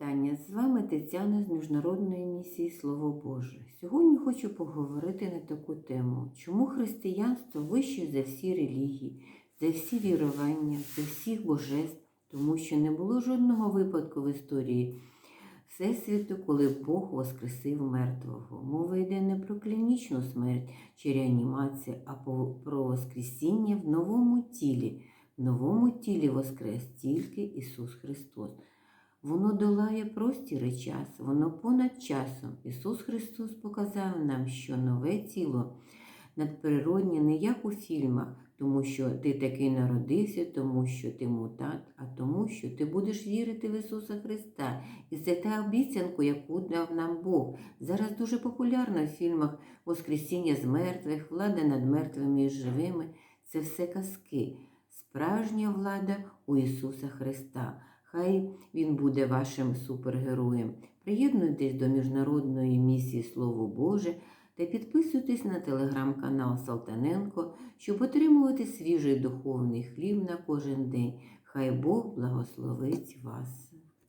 вітання! З вами Тетяна з Міжнародної місії Слово Боже. Сьогодні хочу поговорити на таку тему, чому християнство вище за всі релігії, за всі вірування, за всіх божеств, тому що не було жодного випадку в історії Всесвіту, коли Бог воскресив мертвого. Мова йде не про клінічну смерть чи реанімацію, а про воскресіння в новому тілі. В новому тілі воскрес тільки Ісус Христос. Воно долає простір і час, воно понад часом. Ісус Христос показав нам, що нове тіло надприроднє не як у фільмах, тому що ти такий народився, тому що ти мутант, а тому, що ти будеш вірити в Ісуса Христа. І це та обіцянку, яку дав нам Бог. Зараз дуже популярно в фільмах Воскресіння з мертвих, влада над мертвими і живими. Це все казки. Справжня влада у Ісуса Христа. Хай Він буде вашим супергероєм. Приєднуйтесь до міжнародної місії Слово Боже та підписуйтесь на телеграм-канал Салтаненко, щоб отримувати свіжий духовний хліб на кожен день. Хай Бог благословить вас.